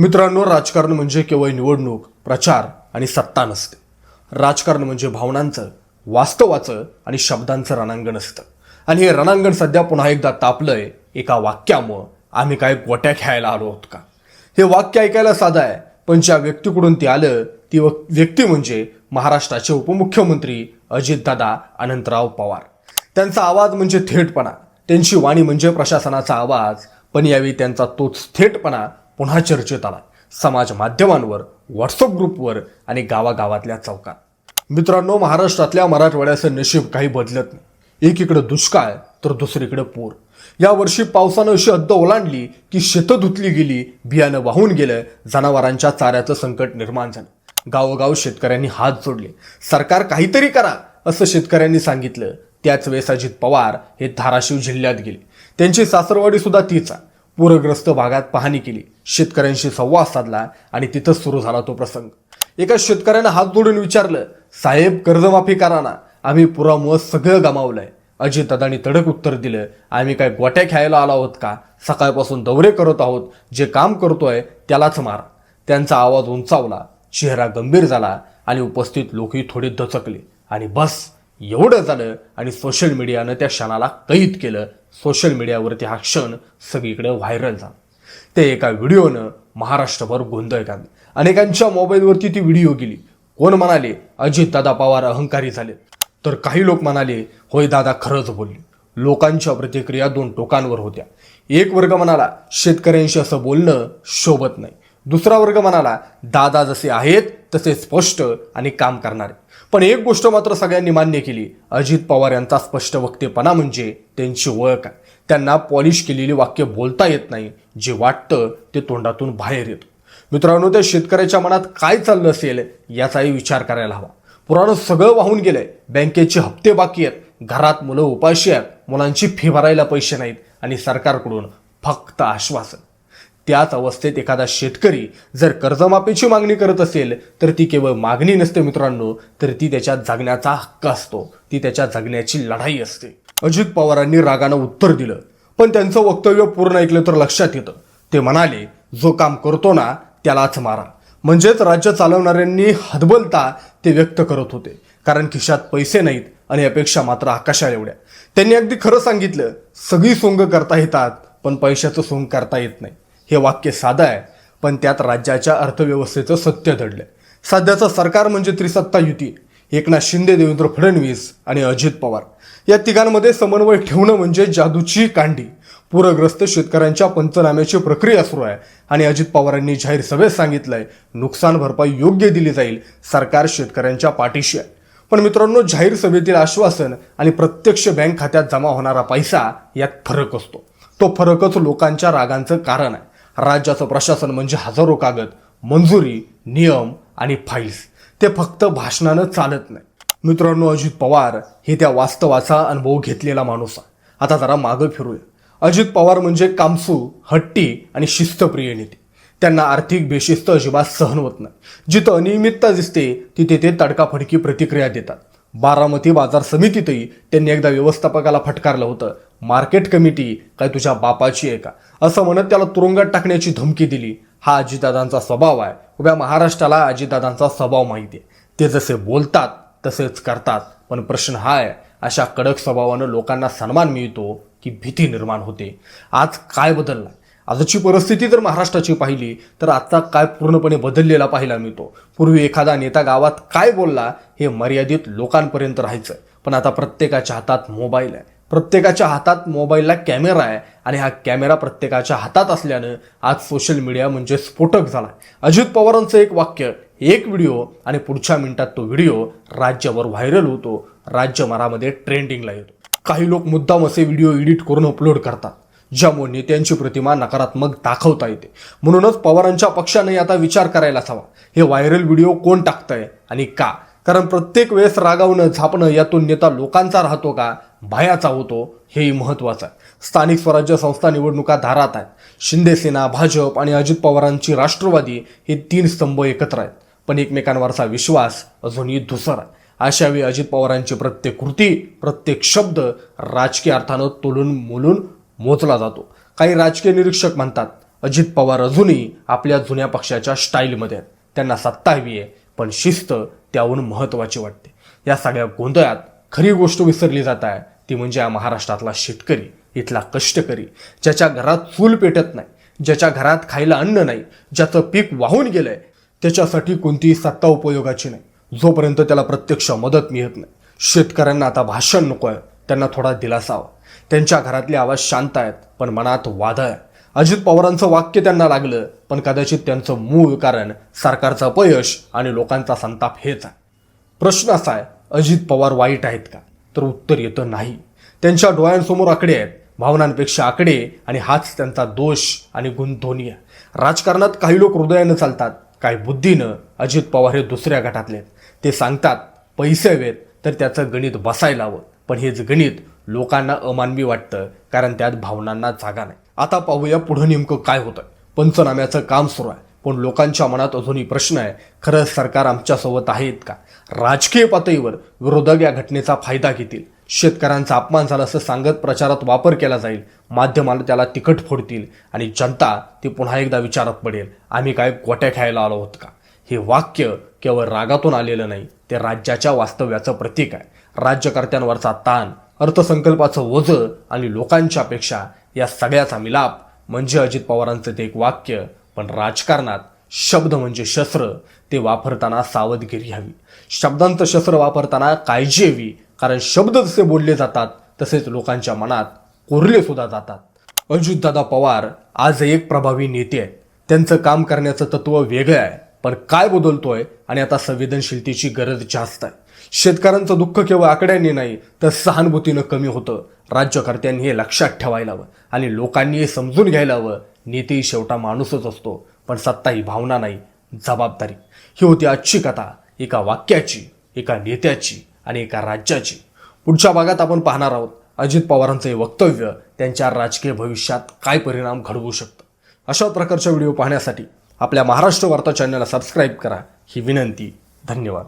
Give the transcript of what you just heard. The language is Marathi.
मित्रांनो राजकारण म्हणजे केवळ निवडणूक प्रचार आणि सत्ता नसते. राजकारण म्हणजे भावनांचं वास्तवाचं आणि शब्दांचं रणांगण असतं. आणि हे रणांगण सध्या पुन्हा एकदा तापलंय एका वाक्यामुळं. आम्ही काय गोट्या खेळायला आलो आहोत का? हे वाक्य ऐकायला साधं आहे पण ज्या व्यक्तीकडून ते आलं ती व्यक्ती म्हणजे महाराष्ट्राचे उपमुख्यमंत्री अजितदादा अनंतराव पवार. त्यांचा आवाज म्हणजे थेटपणा. त्यांची वाणी म्हणजे प्रशासनाचा आवाज पण यावेळी त्यांचा तोच थेटपणा पुन्हा चर्चेत आला समाज माध्यमांवर व्हॉट्सअप ग्रुपवर आणि गावागावातल्या चौकात. मित्रांनो महाराष्ट्रातल्या मराठवाड्याचं नशीब काही बदलत नाही. एकीकडे दुष्काळ तर दुसरीकडे पूर. या वर्षी पावसानं अशी हद्द ओलांडली की शेतं धुतली गेली बियाणं वाहून गेलं जनावरांच्या चाऱ्याचं संकट निर्माण झालं. गावोगाव शेतकऱ्यांनी हात जोडले. सरकार काहीतरी करा असं शेतकऱ्यांनी सांगितलं. त्याच वेळेस अजित पवार हे धाराशिव जिल्ह्यात गेले. त्यांची सासरवाडी सुद्धा तीच आहे. पूरग्रस्त भागात पाहणी केली. शेतकऱ्यांशी संवाद साधला आणि तिथंच सुरू झाला तो प्रसंग. एका शेतकऱ्यानं हात जोडून विचारलं साहेब कर्जमाफी करा ना. आम्ही पुरामुळं सगळं गमावलंय. अजितदादांनी तडक उत्तर दिलं आम्ही काय गोट्या खेळायला आलो आहोत का? सकाळपासून दौरे करत आहोत. जे काम करतोय त्यालाच मारा. त्यांचा आवाज उंचावला चेहरा गंभीर झाला आणि उपस्थित लोकही थोडे दचकले आणि बस एवढं झालं आणि सोशल मीडियानं त्या क्षणाला कैद केलं. सोशल मीडियावरती हा क्षण सगळीकडे व्हायरल झाला. ते एका व्हिडिओनं महाराष्ट्रभर गोंधळ घातला अनेकांच्या मोबाईलवरती ती व्हिडिओ गेली. कोण म्हणाले अजितदादा पवार अहंकारी झाले. तर काही लोक म्हणाले होय दादा खरंच बोलले. लोकांच्या प्रतिक्रिया दोन टोकांवर होत्या. एक वर्ग म्हणाला शेतकऱ्यांशी असं बोलणं शोभत नाही. दुसरा वर्ग म्हणाला दादा जसे आहेत तसे स्पष्ट आणि काम करणारे. पण एक गोष्ट मात्र सगळ्यांनी मान्य केली अजित पवार यांचा स्पष्ट वक्तेपणा म्हणजे त्यांची ओळख आहे. त्यांना पॉलिश केलेली वाक्य बोलता येत नाही जे वाटतं ते तोंडातून बाहेर येतं. मित्रांनो त्या शेतकऱ्याच्या मनात काय चाललं असेल याचाही विचार करायला हवा. पुराणं सगळं वाहून गेलंय. बँकेचे हप्ते बाकी आहेत. घरात मुलं उपाशी आहेत. मुलांची फी भरायला पैसे नाहीत. आणि सरकारकडून फक्त आश्वासन. त्याच अवस्थेत एखादा शेतकरी जर कर्जमाफीची मागणी करत असेल तर ती केवळ मागणी नसते मित्रांनो तर ती त्याच्या जगण्याचा हक्क असतो. ती त्याच्या जगण्याची लढाई असते. अजित पवारांनी रागानं उत्तर दिलं. पण त्यांचं वक्तव्य पूर्ण ऐकलं तर लक्षात येतं. ते म्हणाले जो काम करतो ना त्यालाच मारा. म्हणजेच राज्य चालवणाऱ्यांनी हदबलता ते व्यक्त करत होते. कारण खिशात पैसे नाहीत आणि अपेक्षा मात्र आकाशा एवढ्या. त्यांनी अगदी खरं सांगितलं सगळी सोंग करता येतात पण पैशाचं सोंग करता येत नाही. हे वाक्य साधं आहे पण त्यात राज्याच्या अर्थव्यवस्थेचं सत्य दडलं सध्याचं सरकार म्हणजे त्रिसत्ता युती एकनाथ शिंदे देवेंद्र फडणवीस आणि अजित पवार. या तिघांमध्ये समन्वय ठेवणं म्हणजे जादूची कांडी. पूरग्रस्त शेतकऱ्यांच्या पंचनाम्याची प्रक्रिया सुरू आहे आणि अजित पवारांनी जाहीर सभेत सांगितलंय नुकसान भरपाई योग्य दिली जाईल सरकार शेतकऱ्यांच्या पाठीशी आहे. पण मित्रांनो जाहीर सभेतील आश्वासन आणि प्रत्यक्ष बँक खात्यात जमा होणारा पैसा यात फरक असतो. तो फरकच लोकांच्या रागांचं कारण आहे. राज्याचं प्रशासन म्हणजे हजारो कागद मंजुरी नियम आणि फाईल्स ते फक्त भाषणानं चालत नाही. मित्रांनो अजित पवार हे त्या वास्तवाचा अनुभव घेतलेला माणूस आहे. आता जरा मागं फिरूया. अजित पवार म्हणजे कामसू हट्टी आणि शिस्तप्रिय नेते. त्यांना आर्थिक बेशिस्त अजिबात सहन होत नाही. जिथं अनियमितता दिसते तिथे ते तडकाफडकी प्रतिक्रिया देतात. बारामती बाजार समितीतही त्यांनी एकदा व्यवस्थापकाला फटकारलं होतं. मार्केट कमिटी काय तुझ्या बापाची आहे का? असं म्हणत त्याला तुरुंगात टाकण्याची धमकी दिली. हा अजितदादांचा स्वभाव आहे. उभ्या महाराष्ट्राला अजितदादांचा स्वभाव माहिती आहे. ते जसे बोलतात तसेच करतात. पण प्रश्न हा आहे अशा कडक स्वभावानं लोकांना सन्मान मिळतो की भीती निर्माण होते? आज काय बदललं? आजची परिस्थिती जर महाराष्ट्राची पाहिली तर आता काय पूर्णपणे बदललेला पाहायला मिळतो पूर्वी एखादा नेता गावात काय बोलला हे मर्यादित लोकांपर्यंत राहायचं. पण आता प्रत्येकाच्या हातात मोबाईल आहे. प्रत्येकाच्या हातात मोबाईलला कॅमेरा आहे आणि हा कॅमेरा प्रत्येकाच्या हातात असल्यानं आज सोशल मीडिया म्हणजे स्फोटक झाला. अजित पवारांचं एक वाक्य एक व्हिडिओ आणि पुढच्या मिनिटात तो व्हिडिओ राज्यभर व्हायरल होतो. राज्यभरामध्ये ट्रेंडिंगला येतो. काही लोक मुद्दाम असे व्हिडिओ एडिट करून अपलोड करतात. ज्यामुळे नेत्यांची प्रतिमा नकारात्मक दाखवता येते. म्हणूनच पवारांच्या पक्षाने आता विचार करायलाच हवा. हे व्हायरल व्हिडिओ कोण टाकतंय आणि का? कारण प्रत्येक वेळेस रागावणं झापणं यातून नेता लोकांचा राहतो का? भयाचा होतो. हेही महत्वाचं आहे. स्थानिक स्वराज्य संस्था निवडणुका धारात आहेत. शिंदेसेना भाजप आणि अजित पवारांची राष्ट्रवादी हे तीन स्तंभ एकत्र आहेत. पण एकमेकांवरचा विश्वास अजूनही धुसर आहे. अशावेळी अजित पवारांची प्रत्येक कृती प्रत्येक शब्द राजकीय अर्थानं तोलून मोलून मोजला जातो. काही राजकीय निरीक्षक म्हणतात अजित पवार अजूनही आपल्या जुन्या पक्षाच्या स्टाईलमध्ये आहेत. त्यांना सत्ता हवी आहे पण शिस्त त्याहून महत्त्वाची वाटते. या सगळ्या गोंधळात खरी गोष्ट विसरली जात आहे ती म्हणजे या महाराष्ट्रातला शेतकरी इथला कष्टकरी ज्याच्या घरात चूल पेटत नाही ज्याच्या घरात खायला अन्न नाही ज्याचं पीक वाहून गेलंय त्याच्यासाठी कोणतीही सत्ता उपयोगाची नाही. जोपर्यंत त्याला प्रत्यक्ष मदत मिळत नाही. शेतकऱ्यांना आता भाषण नको आहे त्यांना थोडा दिलासा हवा त्यांच्या घरातले आवाज शांत आहेत पण मनात वादळ आहे. अजित पवारांचं वाक्य त्यांना लागलं पण कदाचित त्यांचं मूळ कारण सरकारचं अपयश आणि लोकांचा संताप हेच आहे. प्रश्न असा आहे अजित पवार वाईट आहेत का? तर उत्तर येतं नाही. त्यांच्या डोळ्यांसमोर आकडे आहेत भावनांपेक्षा आकडे आणि हाच त्यांचा दोष आणि गुंतवणी आहे. राजकारणात काही लोक हृदयानं चालतात काही बुद्धीनं. अजित पवार हे दुसऱ्या गटातले आहेत. ते सांगतात पैसे हवेत तर त्याचं गणित बसायला हवं. पण हेच गणित लोकांना अमानवी वाटतं कारण त्यात भावनांना जागा नाही. आता पाहूया पुढं नेमकं काय होतं पंचनाम्याचं काम सुरू आहे. पण लोकांच्या मनात अजूनही प्रश्न आहे खरंच सरकार आमच्यासोबत आहेत का? राजकीय पातळीवर विरोधक या घटनेचा फायदा घेतील. शेतकऱ्यांचा अपमान झाला असं सांगत प्रचारात वापर केला जाईल. माध्यमाला त्याला तिखट फोडतील आणि जनता ती पुन्हा एकदा विचारात पडेल आम्ही काय गोट्या खायला आलो आहोत का? हे वाक्य केवळ रागातून आलेलं नाही ते राज्याच्या वास्तव्याचं प्रतीक आहे. राज्यकर्त्यांवरचा ताण अर्थसंकल्पाचं ओझं आणि लोकांच्या अपेक्षा या सगळ्याचा मिलाप म्हणजे अजित पवारांचं ते एक वाक्य पण राजकारणात शब्द म्हणजे शस्त्र ते वापरताना सावधगिरी हवी. शब्दांचं शस्त्र वापरताना काळजी हवी कारण शब्द जसे बोलले जातात तसेच लोकांच्या मनात कोरले सुद्धा जातात. अजितदादा पवार आज एक प्रभावी नेते आहेत. त्यांचं काम करण्याचं तत्व वेगळं आहे पण काय बदलतोय आणि आता संवेदनशीलतेची गरज जास्त आहे. शेतकऱ्यांचं दुःख केवळ आकड्यांनी नाही तर सहानुभूतीनं कमी होतं. राज्यकर्त्यांनी हे लक्षात ठेवायला हवं आणि लोकांनी हे समजून घ्यायला हवं. नेतेही शेवटा माणूसच असतो पण सत्ता ही भावना नाही जबाबदारी. ही होती आजची कथा. एका वाक्याची एका नेत्याची आणि एका राज्याची. पुढच्या भागात आपण पाहणार आहोत अजित पवारांचं हे वक्तव्य त्यांच्या राजकीय भविष्यात काय परिणाम घडवू शकतं. अशा प्रकारच्या व्हिडिओ पाहण्यासाठी आपल्या महाराष्ट्र वार्ता चॅनलला सबस्क्राईब करा. ही विनंती. धन्यवाद.